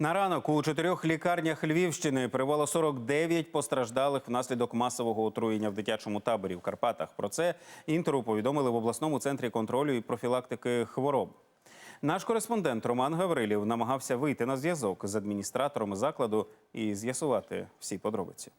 На ранок у чотирьох лікарнях Львівщини перебувало 49 постраждалих внаслідок масового отруєння в дитячому таборі в Карпатах. Про це інтеру повідомили в обласному центрі контролю і профілактики хвороб. Наш кореспондент Роман Гаврилів намагався вийти на зв'язок з адміністраторами закладу і з'ясувати всі подробиці.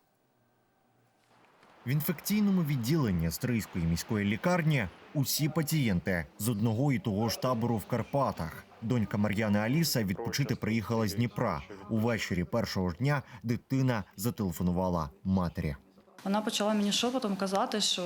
В інфекційному відділенні Стрийської міської лікарні усі пацієнти з одного і того ж табору в Карпатах. Донька Мар'яни Аліса відпочити приїхала з Дніпра. Увечері першого ж дня дитина зателефонувала матері. Вона почала мені шепотом казати, що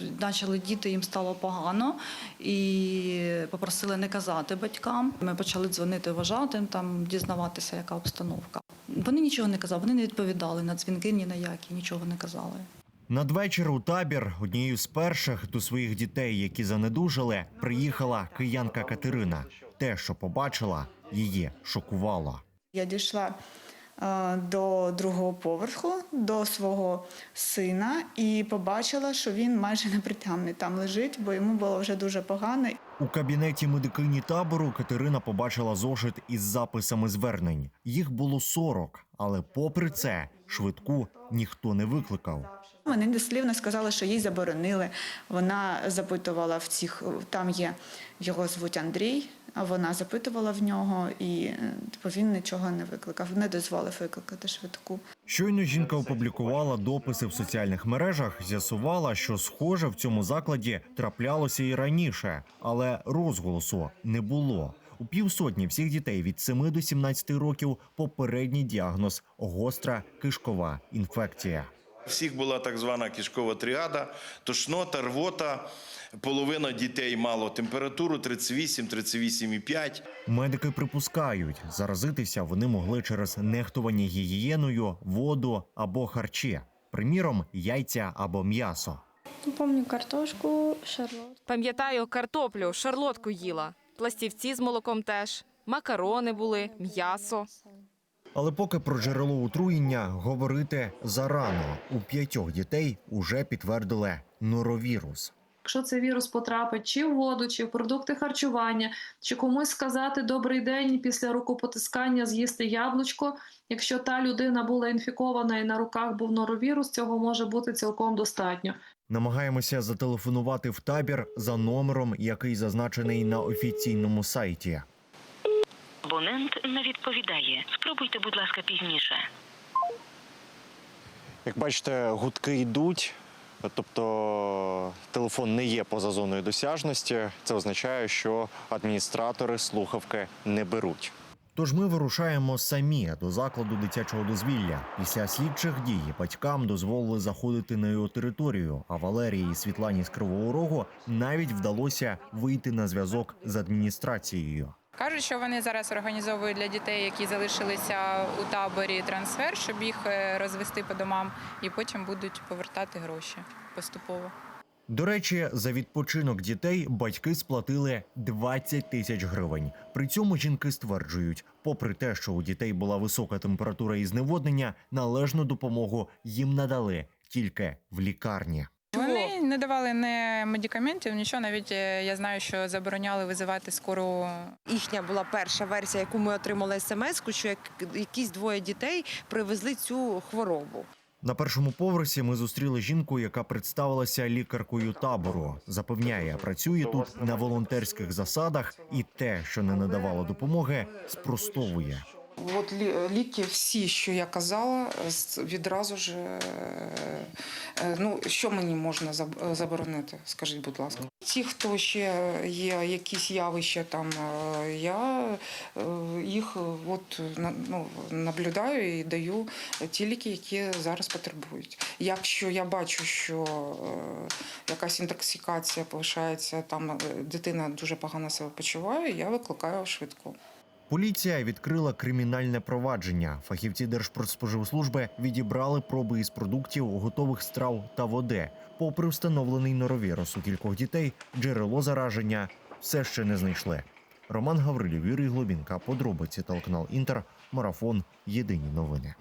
е, почали діти, їм стало погано, і попросили не казати батькам. Ми почали дзвонити вважатим, там дізнаватися, яка обстановка. Вони нічого не казали, вони не відповідали на дзвінки ні на які, нічого не казали. Надвечір у табір однією з перших до своїх дітей, які занедужали, приїхала киянка Катерина. Те, що побачила, її шокувало. Я дійшла е, до другого поверху, до свого сина, і побачила, що він майже непритямний там лежить, бо йому було вже дуже погано. У кабінеті медикині табору Катерина побачила зошит із записами звернень. Їх було 40, але попри це швидку ніхто не викликав. Вони дослівно сказали, що їй заборонили. Вона запитувала в цих, там є його звуть Андрій. А вона запитувала в нього, і е, типу, він нічого не викликав, не дозволив викликати швидку. Щойно жінка опублікувала дописи в соціальних мережах, з'ясувала, що схоже в цьому закладі траплялося і раніше, але розголосу не було. У півсотні всіх дітей від 7 до 17 років попередній діагноз гостра кишкова інфекція. Всіх була так звана кишкова тріада, тошнота, рвота. Половина дітей мало температуру 38, 38,5. Медики припускають, заразитися вони могли через нехтування гігієною, воду або харчі, приміром, яйця або м'ясо. Помню картошку, шарлот. Пам'ятаю картоплю, шарлотку їла, пластівці з молоком теж, макарони були, м'ясо. Але поки про джерело отруєння говорити зарано. У п'ятьох дітей уже підтвердили норовірус. Якщо цей вірус потрапить чи в воду, чи в продукти харчування, чи комусь сказати добрий день після рукопотискання з'їсти яблучко. Якщо та людина була інфікована і на руках був норовірус, цього може бути цілком достатньо. Намагаємося зателефонувати в табір за номером, який зазначений на офіційному сайті. Абонент не відповідає. Спробуйте, будь ласка, пізніше. Як бачите, гудки йдуть, тобто телефон не є поза зоною досяжності. Це означає, що адміністратори слухавки не беруть. Тож ми вирушаємо самі до закладу дитячого дозвілля. Після слідчих дій батькам дозволили заходити на його територію. А Валерії і Світлані з Кривого Рогу навіть вдалося вийти на зв'язок з адміністрацією. Кажуть, що вони зараз організовують для дітей, які залишилися у таборі трансфер, щоб їх е, розвести по домам, і потім будуть повертати гроші поступово. До речі, за відпочинок дітей батьки сплатили 20 тисяч гривень. При цьому жінки стверджують, попри те, що у дітей була висока температура і зневоднення, належну допомогу їм надали тільки в лікарні. Вони не давали не медикаментів, нічого. Навіть е, я знаю, що забороняли визивати скору Їхня була перша версія, яку ми отримали смс-ку, що як якісь двоє дітей привезли цю хворобу. На першому поверсі ми зустріли жінку, яка представилася лікаркою табору. Запевняє, працює тут на волонтерських засадах, і те, що не надавало допомоги, спростовує. От лі- ліки всі, що я казала, відразу ж е, е, ну що мені можна е, заборонити? Скажіть, будь ласка. Ті, хто ще є якісь явища, там я їх от ну, наблюдаю і даю ті ліки, які зараз потребують. Якщо я бачу, що якась інтоксикація повишається, там дитина дуже погано себе почуває, я викликаю швидку. Поліція відкрила кримінальне провадження. Фахівці Держпродспоживслужби відібрали проби із продуктів, готових страв та води. Попри встановлений норовірус у кількох дітей, джерело зараження все ще не знайшли. Роман Гаврилів, Юрій Глобінка, подробиці телеканал Інтер, марафон. Єдині новини.